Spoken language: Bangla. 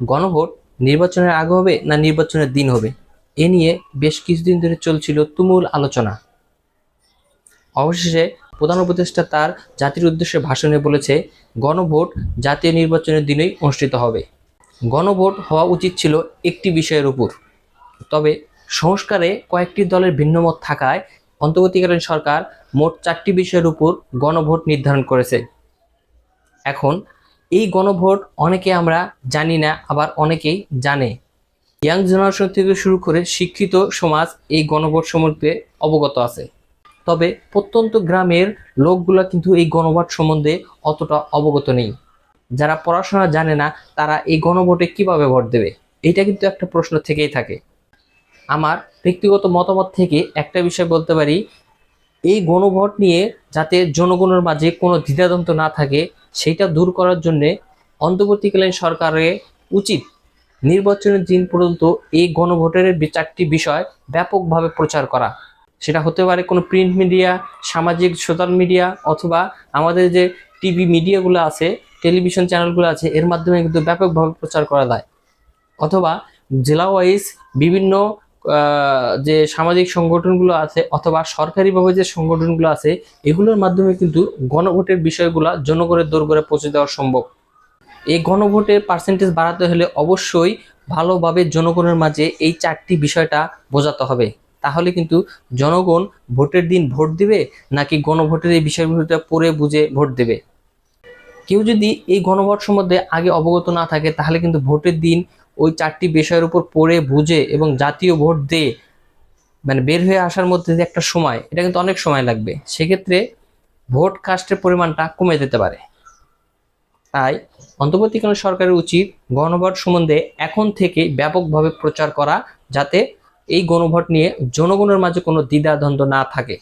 গণভোট নির্বাচনের আগে হবে না নির্বাচনের দিন হবে? এ নিয়ে বেশ কিছুদিন ধরে চলছিল তুমুল আলোচনা। অবশেষে প্রধান উপদেষ্টা তার জাতির উদ্দেশ্যে ভাষণে বলেছে, গণভোট জাতীয় নির্বাচনের দিনেই অনুষ্ঠিত হবে। গণভোট হওয়া উচিত ছিল একটি বিষয়ের উপর। তবে সংস্কারে কয়েকটি দলের ভিন্নমত থাকায় অন্তর্বর্তীকালীন সরকার মোট চারটি বিষয়ের উপর গণভোট নির্ধারণ করেছে। এখন এই গণভোট অনেকে আমরা জানি না, আবার অনেকেই জানে। ইয়াং জেনারেশন থেকে শুরু করে শিক্ষিত সমাজ এই গণভোট সম্পর্কে অবগত আছে। তবে প্রত্যন্ত গ্রামের লোকগুলো কিন্তু এই গণভোট সম্বন্ধে অতটা অবগত নেই। যারা পড়াশোনা জানে না, তারা এই গণভোটে কীভাবে ভোট দেবে? এটা কিন্তু একটা প্রশ্ন থেকেই থাকে। আমার ব্যক্তিগত মতামত থেকে একটা বিষয় বলতে পারি, এই গণভোট নিয়ে যাতে জনগণের মাঝে কোনো দ্বিধাদ্বন্দ্ব না থাকে সেইটা দূর করার জন্যে অন্তর্বর্তীকালীন সরকারের উচিত নির্বাচনের দিন পর্যন্ত এই গণভোটের চারটি বিষয় ব্যাপকভাবে প্রচার করা। সেটা হতে পারে কোনো প্রিন্ট মিডিয়া সামাজিক সোশ্যাল মিডিয়া অথবা আমাদের যে টিভি মিডিয়াগুলো আছে টেলিভিশন চ্যানেলগুলো আছে, এর মাধ্যমে কিন্তু ব্যাপকভাবে প্রচার করা যায়। অথবা জেলা ওয়াইজ বিভিন্ন যে সামাজিক সংগঠনগুলো আছে অথবা সরকারিভাবে যে সংগঠনগুলো আছে, এগুলোর মাধ্যমে কিন্তু গণভোটের বিষয়গুলো জনগণের করে পৌঁছে দেওয়া সম্ভব। এই গণভোটের পার্সেন্টেজ বাড়াতে হলে অবশ্যই ভালোভাবে জনগণের মাঝে এই চারটি বিষয়টা বোঝাতে হবে। তাহলে কিন্তু জনগণ ভোটের দিন ভোট দিবে নাকি গণভোটের এই বিষয়গুলোটা পড়ে বুঝে ভোট দেবে? কেউ যদি এই গণভোট সম্বন্ধে আগে অবগত না থাকে, তাহলে কিন্তু ভোটের দিন ওই চারটি বিষয়ের উপর পড়ে, বুঝে এবং জাতীয় ভোট দিয়ে মানে বের হয়ে আসার মধ্যে যে একটা সময়, এটা কিন্তু অনেক সময় লাগবে। সেক্ষেত্রে ভোট কাস্টের পরিমাণটা কমে যেতে পারে। তাই অন্তর্বর্তীকালীন সরকারের উচিত গণভোট সম্বন্ধে এখন থেকে ব্যাপকভাবে প্রচার করা, যাতে এই গণভোট নিয়ে জনগণের মাঝে কোনো দ্বিধাদ্বন্দ্ব না থাকে।